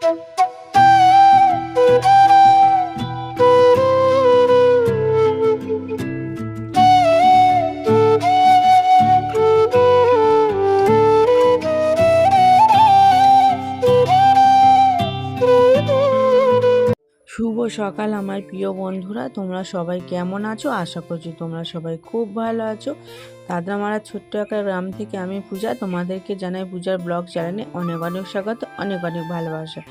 Thank you. শুভ সকাল আমার প্রিয় বন্ধুরা। তোমরা সবাই কেমন আছো? আশা করছি তোমরা সবাই খুব ভালো আছো। দাদামারা ছোট্ট একটা গ্রাম থেকে আমি পূজা। তোমাদেরকে জানাই পূজার ব্লগ চ্যানেলে অনেক অনেক স্বাগত, অনেক অনেক ভালোবাসা।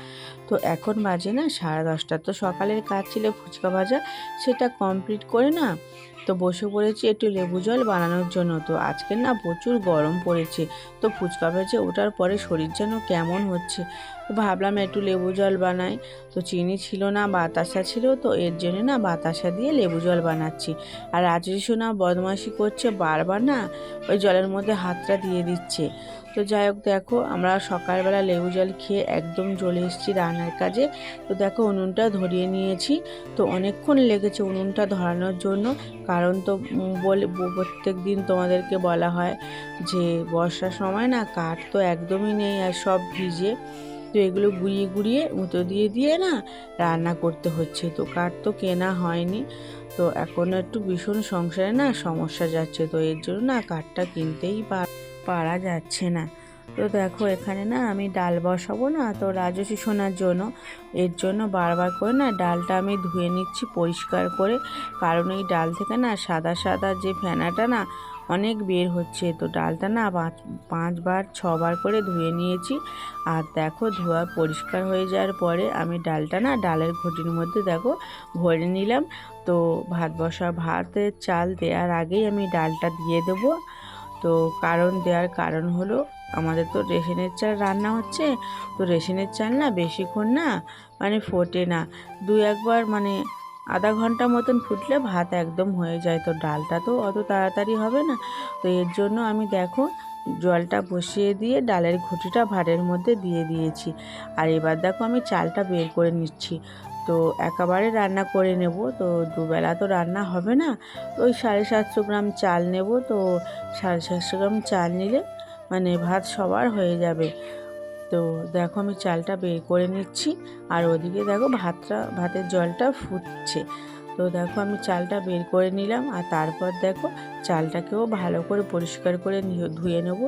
তো এখন বাজে না? সাড়ে দশটা। তো সকালের কাজ ছিল ফুচকা ভাজা। সেটা কমপ্লিট করে না তো বসে পড়েছি একটু লেবু জল বানানোর জন্য। তো আজকে না প্রচুর গরম পড়েছে। তো ফুচকা ভেজে ওঠার পরে শরীর যেন কেমন হচ্ছে। তো ভাবলাম একটু লেবু জল বানাই। তো চিনি ছিল না, বাতাসা ছিল, তো এর জন্য না বাতাসা দিয়ে লেবু জল বানাচ্ছি। আর রাজেশ না বদমাশি করছে বারবার না, ওই জলের মধ্যে হাতটা দিয়ে দিচ্ছে। তো যাই হোক, দেখো, আমরা সকালবেলা লেবু জল খেয়ে একদম চলে এসেছি রান্নার কাজে। তো দেখো, উনুনটা ধরিয়ে নিয়েছি। তো অনেকক্ষণ লেগেছে উনুনটা ধরানোর জন্য। কারণ তো বলে প্রত্যেক দিন তোমাদেরকে বলা হয় যে, বর্ষার সময় না কাঠ তো একদমই নেই আর সব ভিজে। তো এগুলো গুঁড়িয়ে গুঁড়িয়ে উঁতো দিয়ে দিয়ে না রান্না করতে হচ্ছে। তো কাঠ তো কেনা হয়নি। তো এখন একটু ভীষণ সংসারে না সমস্যা যাচ্ছে। তো এর জন্য না কাঠটা কিনতেই পা- পারা যাচ্ছে না। তো দেখো, এখানে না আমি ডাল বসাবো না, তো রাজস্বী শোনার জন্য। এর জন্য বারবার করে না ডালটা আমি ধুয়ে নিচ্ছি পরিষ্কার করে, কারণ এই ডাল থেকে না সাদা সাদা যে ফেনাটা না অনেক বের হচ্ছে। তো ডালটা না পাঁচ, পাঁচবার, ছবার করে ধুয়ে নিয়েছি। আর দেখো, ধোয়া পরিষ্কার হয়ে যাওয়ার পরে আমি ডালটা না ডালের ঘটির মধ্যে দেখো ভরে নিলাম। তো ভাত বসা, ভাতের চাল দেওয়ার আগেই আমি ডালটা দিয়ে দেবো। তো কারণ দেওয়ার কারণ হলো আমাদের তো রেশনের চাল রান্না হচ্ছে, তো রেশনের চাল না বেশিক্ষণ না মানে ফোটে না। দু একবার মানে আধা ঘণ্টা মতন ফুটলে ভাত একদম হয়ে যায়, তো ডালটা তো অত তাড়াতাড়ি হবে না। তো এর জন্য আমি দেখো জলটা বসিয়ে দিয়ে ডালের ঘুটিটা ভাঁড়ের মধ্যে দিয়ে দিয়েছি। আর এবার দেখো আমি চালটা বের করে নিচ্ছি। তো একেবারে রান্না করে নেব। তো দুবেলা তো রান্না হবে না। ওই সাড়ে সাতশো গ্রাম চাল নেব। তো সাড়ে সাতশো গ্রাম চাল নিলে মানে ভাত সবার হয়ে যাবে। তো দেখো আমি চালটা বের করে নিচ্ছি। আর ওদিকে দেখো ভাতটা, ভাতের জলটা ফুটছে। তো দেখো আমি চালটা বের করে নিলাম আর তারপর দেখো চালটাকেও ভালো করে পরিষ্কার করে ধুয়ে নেব।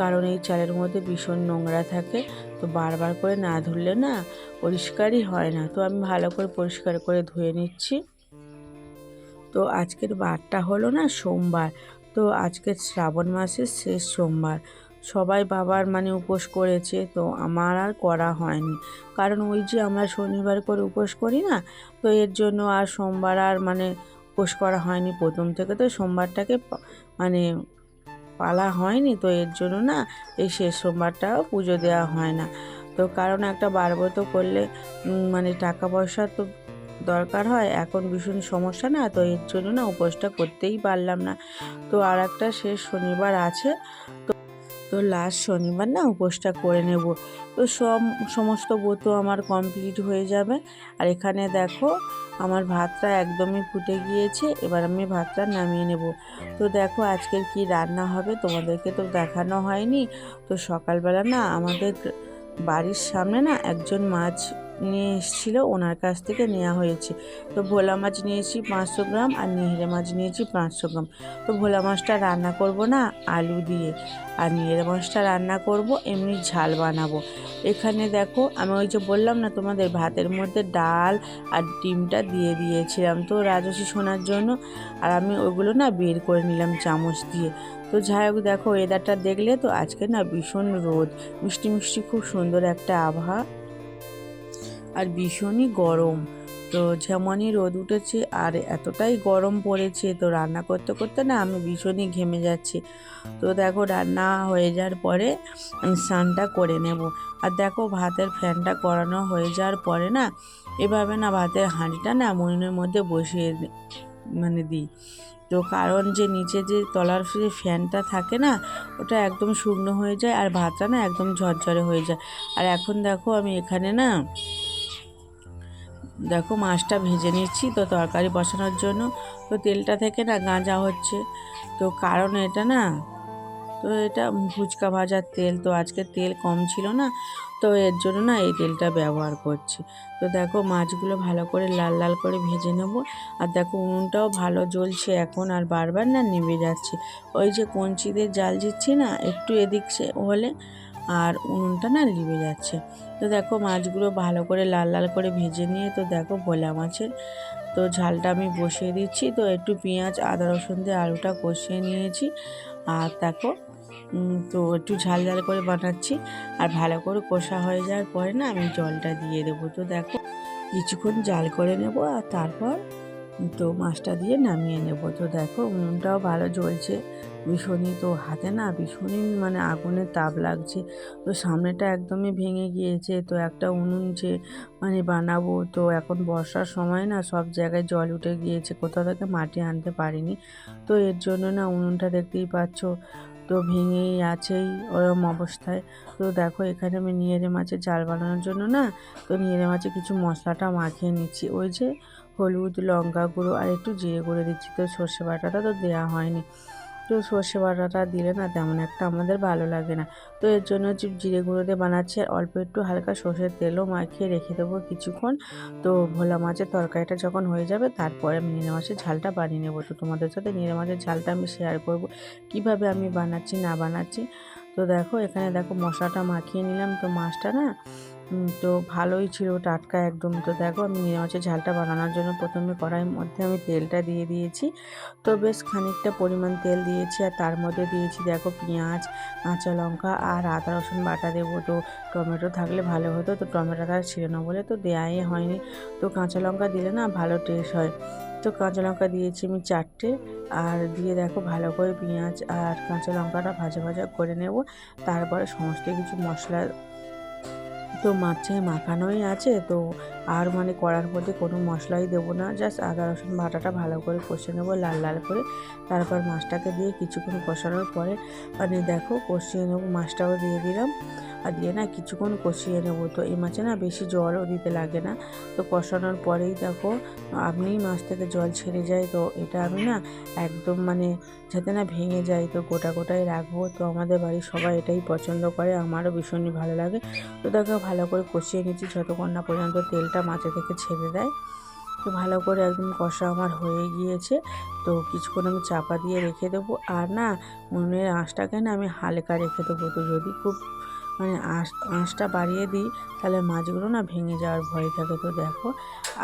কারণ এই চালের মধ্যে ভীষণ নোংরা থাকে, তো বারবার করে না ধুলে না পরিষ্কারই হয় না। তো আমি ভালো করে পরিষ্কার করে ধুয়ে নিচ্ছি। তো আজকের বারটা হলো না সোমবার, তো আজকে শ্রাবণ মাসের শেষ সোমবার। সবাই বাবার মানে উপোস করেছে, তো আমার আর করা হয়নি। কারণ ওই যে আমরা শনিবার করে উপোস করি না, তো এর জন্য আর সোমবার আর মানে উপোস করা হয়নি। প্রথম থেকে তো সোমবারটাকে মানে পালা হয়নি, তো এর জন্য না এই শেষ সোমবারটাও পুজো দেওয়া হয় না। তো কারণ একটা বারবত করলে মানে টাকা পয়সা তো দরকার হয়, এখন ভীষণ সমস্যা না, তো এর জন্য না উপোসটা করতেই পারলাম না। তো আর একটা শেষ শনিবার আছে তো লাস্ট শনিবার না উপোসটা করে নেব। তো সব সমস্ত ব্রত আমার কমপ্লিট হয়ে যাবে। আর এখানে দেখো, আমার ভাতটা একদমই ফুটে গিয়েছে, এবার আমি ভাতটা নামিয়ে নেব। তো দেখো আজকের কি রান্না হবে, তোমাদেরকে তো দেখানো হয়নি। তো সকালবেলা না আমাদের বাড়ির সামনে না একজন মাছ নিয়ে এসেছিল, ওনার কাছ থেকে নেওয়া হয়েছে। তো ভোলা মাছ নিয়েছি পাঁচশো গ্রাম আর নিহরে মাছ নিয়েছি পাঁচশো গ্রাম। তো ভোলা মাছটা রান্না করব না, আলু দিয়ে। আর নিহরে মাছটা রান্না করব, এমনি ঝাল বানাবো। এখানে দেখো, আমি ওই যে বললাম না তোমাদের, ভাতের মধ্যে ডাল আর ডিমটা দিয়ে দিয়েছিলাম। তো রাজস্বী শোনার জন্য, আর আমি ওইগুলো না বের করে নিলাম চামচ দিয়ে। তো যাই হোক, দেখো ওয়েদারটা দেখলে তো আজকে না ভীষণ রোদ। মিষ্টি মিষ্টি, খুব সুন্দর একটা আবহাওয়া। আর ভীষণই গরম। তো যেমনই রোদ উঠেছে, আর এতটাই গরম পড়েছে, তো রান্না করতে করতে না আমি ভীষণই ঘেমে যাচ্ছি। তো দেখো রান্না হয়ে যাওয়ার পরে আমি স্নানটা করে নেব। আর দেখো ভাতের ফ্যানটা করানো হয়ে যাওয়ার পরে না, এভাবে না ভাতের হাঁড়িটা না মনের মধ্যে বসিয়ে মানে দিই। তো কারণ যে নিচে যে তলার যে ফ্যানটা থাকে না, ওটা একদম শুকনো হয়ে যায় আর ভাতটা না একদম ঝরঝরে হয়ে যায়। আর এখন দেখো আমি এখানে না দেখো মাছটা ভেজে নিচ্ছি, তো তরকারি বসানোর জন্য। তো তেলটা থেকে না গাঁজা হচ্ছে। তো কারণ এটা না, তো এটা ফুচকা ভাজার তেল, তো আজকে তেল কম ছিল না, তো এর জন্য না এই তেলটা ব্যবহার করছি। তো দেখো মাছগুলো ভালো করে লাল লাল করে ভেজে নেব। আর দেখো উনুনটাও ভালো জ্বলছে এখন, আর বারবার না নেমে যাচ্ছে। ওই যে কঞ্চিদের জাল দিচ্ছি না, একটু এদিক হলে আর উনুনটা না লিবে যাচ্ছে। তো দেখো মাছগুলো ভালো করে লাল লাল করে ভেজে নিয়ে তো দেখো ভোলা মাছের তো ঝালটা আমি বসিয়ে দিচ্ছি। তো একটু পেঁয়াজ, আদা, রসুন দিয়ে আলুটা কষিয়ে নিয়েছি। আর দেখো তো একটু ঝাল ঝাল করে বানাচ্ছি। আর ভালো করে কষা হয়ে যাওয়ার পরে না আমি জলটা দিয়ে দেবো। তো দেখো, কিছুক্ষণ জাল করে নেব আর তারপর তো মাছটা দিয়ে নামিয়ে নেব। তো দেখো উনুনটাও ভালো জ্বলছে। ভীষণই তো হাতে না ভীষণই মানে আগুনের তাপ লাগছে। তো সামনেটা একদমই ভেঙে গিয়েছে। তো একটা উনুন যে মানে বানাবো, তো এখন বর্ষার সময় না সব জায়গায় জল উঠে গিয়েছে। কোথাও থেকে মাটি আনতে পারিনি। তো এর জন্য না উনুনটা দেখতেই পাচ্ছ, তো ভেঙেই আছেই ওরম অবস্থায়। তো দেখো এখানে আমি নিয়েরে মাছের জাল বানানোর জন্য না, তো নিয়েরে মাছে কিছু মশলাটা মাখিয়ে নিচ্ছি। ওই যে হলুদ, লঙ্কা গুঁড়ো আর একটু জিরে গুঁড়ো দিচ্ছি। তো সর্ষে বাটাটা তো দেওয়া হয়নি। তো সর্ষে বাটাটা দিলে না তেমন একটা আমাদের ভালো লাগে না। তো এর জন্য জিরে গুঁড়ো দিয়ে বানাচ্ছি, আর অল্প একটু হালকা সর্ষের তেলও মাখিয়ে রেখে দেবো কিছুক্ষণ। তো ভোলা মাছের তরকারিটা যখন হয়ে যাবে, তারপরে আমি নিরে মাছের ঝালটা বানিয়ে নেব। তো তোমাদের সাথে নিরে মাছের ঝালটা আমি শেয়ার করব, কীভাবে আমি বানাচ্ছি না বানাচ্ছি। তো দেখো, এখানে দেখো মশলাটা মাখিয়ে নিলাম। তো মাছটা না তো ভালোই ছিল টাটকা একদম। তো দেখো আমি নিয়ে মাছের ঝালটা বানানোর জন্য প্রথমে কড়াইয়ের মধ্যে আমি তেলটা দিয়ে দিয়েছি। তো বেশ খানিকটা পরিমাণ তেল দিয়েছি আর তার মধ্যে দিয়েছি দেখো পেঁয়াজ, কাঁচা লঙ্কা আর আদা, রসুন বাটা দেবো। তো টমেটো থাকলে ভালো হতো। তো টমেটোটা ছিল না বলে তো দেয়াই হয়নি। তো কাঁচা লঙ্কা দিলে না ভালো টেস্ট হয়। তো কাঁচা লঙ্কা দিয়েছি আমি চারটে আর দিয়ে দেখো ভালো করে পেঁয়াজ আর কাঁচা লঙ্কাটা ভাজা ভাজা করে নেব। তারপরে সমস্ত কিছু মশলা তো মাছে মাখানোই আছে, তো আর মানে করার মধ্যে কোনো মশলাই দেবো না জাস্ট আদা, রসুন বাটাটা ভালো করে কষে নেব লাল লাল করে। তারপর মাছটাকে দিয়ে কিছুক্ষণ কষানোর পরে মানে দেখো কষিয়ে নেব, মাছটাও দিয়ে দিলাম। দিয়ে না কিছুক্ষণ কষিয়ে নেব। তো এই মাছে না বেশি জলও দিতে লাগে না। তো কষানোর পরেই দেখো, আপনিই মাছ থেকে জল ছেড়ে যায়। তো এটা আমি না একদম মানে যাতে না ভেঙে যায়। তো গোটা গোটাই রাখব। তো আমাদের বাড়ির সবাই এটাই পছন্দ করে। আমারও ভীষণই ভালো লাগে। তো দেখো, ভালো করে কষিয়ে নিচ্ছি যতক্ষণ না পর্যন্ত তেলটা মাছে থেকে ছেড়ে দেয়। তো ভালো করে একদম কষা আমার হয়ে গিয়েছে। তো কিছুক্ষণ আমি চাপা দিয়ে রেখে দেবো। আর না উনুনের আঁশটাকে না আমি হালকা রেখে দেবো। তো যদি খুব মানে আঁচ আঁচটা বাড়িয়ে দিই, তাহলে মাছগুলো না ভেঙে যাওয়ার ভয় থাকে। তো দেখো,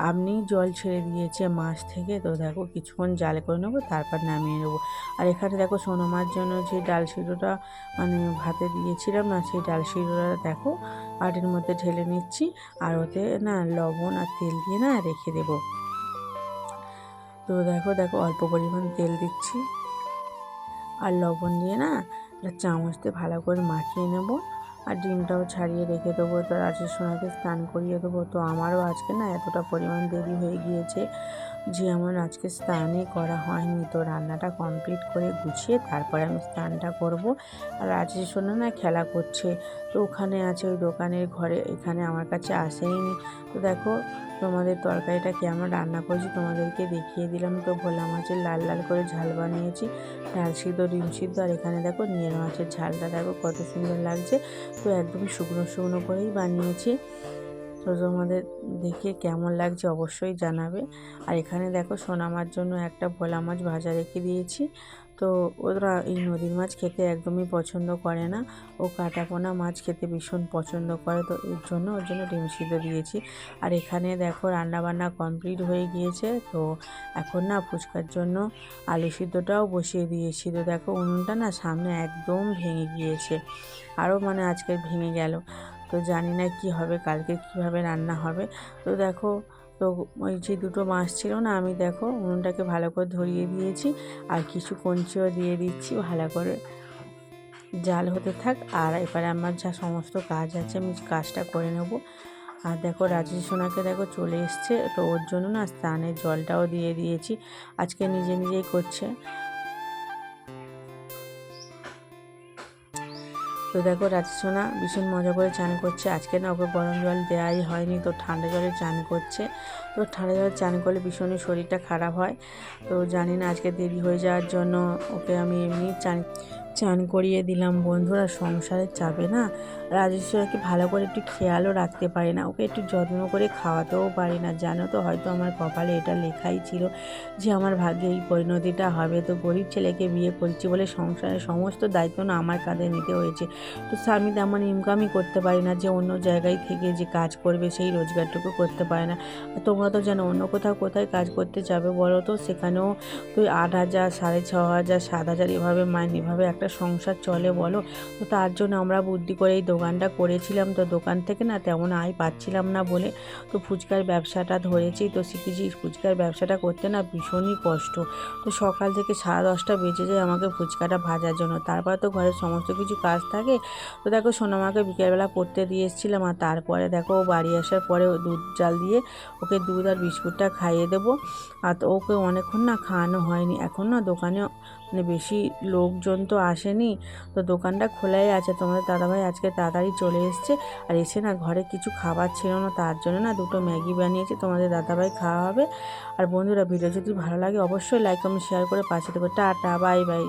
আপনি জল ছেড়ে দিয়েছে মাছ থেকে, তো দেখো কিছুক্ষণ জাল করে নেব, তারপর নামিয়ে নেব। আর এখানে দেখো সোনো মাছ জন্য যে ডাল সিঁড়োটা মানে ভাতে দিয়েছিলাম না, সেই ডাল সিঁড়োটা দেখো বাটির মধ্যে ঢেলে নিচ্ছি, আর ওতে না লবণ আর তেল দিয়ে না রেখে দেবো। তো দেখো দেখো অল্প পরিমাণ তেল দিচ্ছি। আর লবণ দিয়ে না একটা চামচ দিয়ে ভালো করে মাখিয়ে নেব। আর ডিমটাও ছাড়িয়ে রেখে দেবো তো রাজের সোনাকে স্নান করিয়ে দেবো। তো আমারও আজকে না এতটা পরিমাণ দেরি হয়ে গিয়েছে। যে আমার আজকে স্নানই করা হয়নি। তো রান্নাটা কমপ্লিট করে গুছিয়ে তারপরে আমি স্নানটা করব। আর রাজের শোনো না, খেলা করছে। তো ওখানে আছে ওই দোকানের ঘরে, এখানে আমার কাছে আসেইনি তো দেখো, তোমাদের তরকারিটা কেমন রান্না করেছি তোমাদেরকে দেখিয়ে দিলাম। তো ভোলা মাছের লাল লাল করে ঝাল বানিয়েছি, ডাল সিদ্ধ, ডিম সিদ্ধ, আর এখানে দেখো নিয়ের মাছের ঝালটা দেখো কত সুন্দর লাগছে। তো একদম শুকনো শুকনো করেই বানিয়েছি। তো তোমাদের দেখে কেমন লাগছে অবশ্যই জানাবে। আর এখানে দেখো সোনা মাছ জন্য একটা ভোলা মাছ ভাজা রেখে দিয়েছি। তো ওরা এই নদীর মাছ খেতে একদমই পছন্দ করে না। ও কাটাপোনা মাছ খেতে ভীষণ পছন্দ করে, তো এর জন্য ওর জন্য ডিম সিদ্ধ দিয়েছি। আর এখানে দেখো রান্নাবান্না কমপ্লিট হয়ে গিয়েছে, তো এখন না ফুচকার জন্য আলু সিদ্ধটাও বসিয়ে দিয়েছি। তো দেখো উনুনটা না সামনে একদম ভেঙে গিয়েছে। আরও মানে আজকে ভেঙে গেল। তো জানি না কি হবে, কালকে কীভাবে রান্না হবে। তো দেখো, তো ওই যে দুটো মাছ ছিল না, আমি দেখো উনুনটাকে ভালো করে ধরিয়ে দিয়েছি আর কিছু কঞ্চিও দিয়ে দিচ্ছি ভালো করে। জাল হতে থাক আর এবারে আমার যা সমস্ত কাজ আছে আমি কাজটা করে নেব। আর দেখো রাজেশ সোনাকে দেখো চলে এসছে, তো ওর জন্য না স্নানের জলটাও দিয়ে দিয়েছি। আজকে নিজে নিজেই করছে। তো দেখো রাজসোনা ভীষণ মজা করে চান করছে। আজকে না ওকে গরম জল দেওয়াই হয়নি, তো ঠান্ডা জলে চান করছে। তো ঠান্ডা জলে চান করলে ভীষণই শরীরটা খারাপ হয়। তো জানি না আজকে দেরি হয়ে যাওয়ার জন্য ওকে আমি এমনি চান চান করিয়ে দিলাম, বন্ধুরা সংসারের চাপে না। রাজেশ্বরকে ভালো করে একটু খেয়ালও রাখতে পারি না, ওকে একটু যত্ন করে খাওয়াতেও পারি না। জানো তো, হয়তো আমার কপালে এটা লেখাই ছিল যে আমার ভাগ্যে এই পরিণতিটা হবে। তো গরিব ছেলেকে বিয়ে করছি বলে সংসারের সমস্ত দায়িত্ব না আমার কাঁধে নিতে হয়েছে। তো স্বামী তেমন ইনকামই করতে পারি না, যে অন্য জায়গায় থেকে যে কাজ করবে সেই রোজগারটুকু করতে পারে না। তোমরা তো জানো, অন্য কোথাও কোথায় কাজ করতে যাবে বলো তো, সেখানেও তুই আট হাজার, সাড়ে ছ হাজার, সাত হাজার এভাবে মাইন, এভাবে একটা সংসার চলে বলো? তো তার জন্য আমরা বুদ্ধি করে এই দোকানটা করেছিলাম। তো দোকান থেকে না তেমন আয় পাচ্ছিলাম না বলে তো ফুচকার ব্যবসাটা ধরেছি। তো শিখেছি ফুচকার ব্যবসাটা করতে না ভীষণই কষ্ট। তো সকাল থেকে সাড়ে দশটা বেজে যায় আমাকে ফুচকাটা ভাজার জন্য। তারপর তো ঘরের সমস্ত কিছু কাজ থাকে। তো দেখো সোনামাকে বিকেলবেলা পড়তে দিয়ে এসেছিলাম আর তারপরে দেখো ও বাড়ি আসার পরে দুধ জাল দিয়ে ওকে দুধ আর বিস্কুটটা খাইয়ে দেবো। আর ওকে অনেকক্ষণ না খাওয়ানো হয়নি। এখন না দোকানে মানে বেশি লোকজন তো আসেনি। তো দোকানটা খোলাই আছে। তোমাদের দাদাভাই আজকে তাড়াতাড়ি চলে এসছে। আর এসে না ঘরে কিছু খাবার ছিল না, তার জন্য না দুটো ম্যাগি বানিয়েছে। তোমাদের দাদাভাই খাওয়া হবে আর বন্ধুরা ভিডিও যদি ভালো লাগে, অবশ্যই লাইক কমেন্ট শেয়ার করে পাশে দেবো টাটা বাই বাই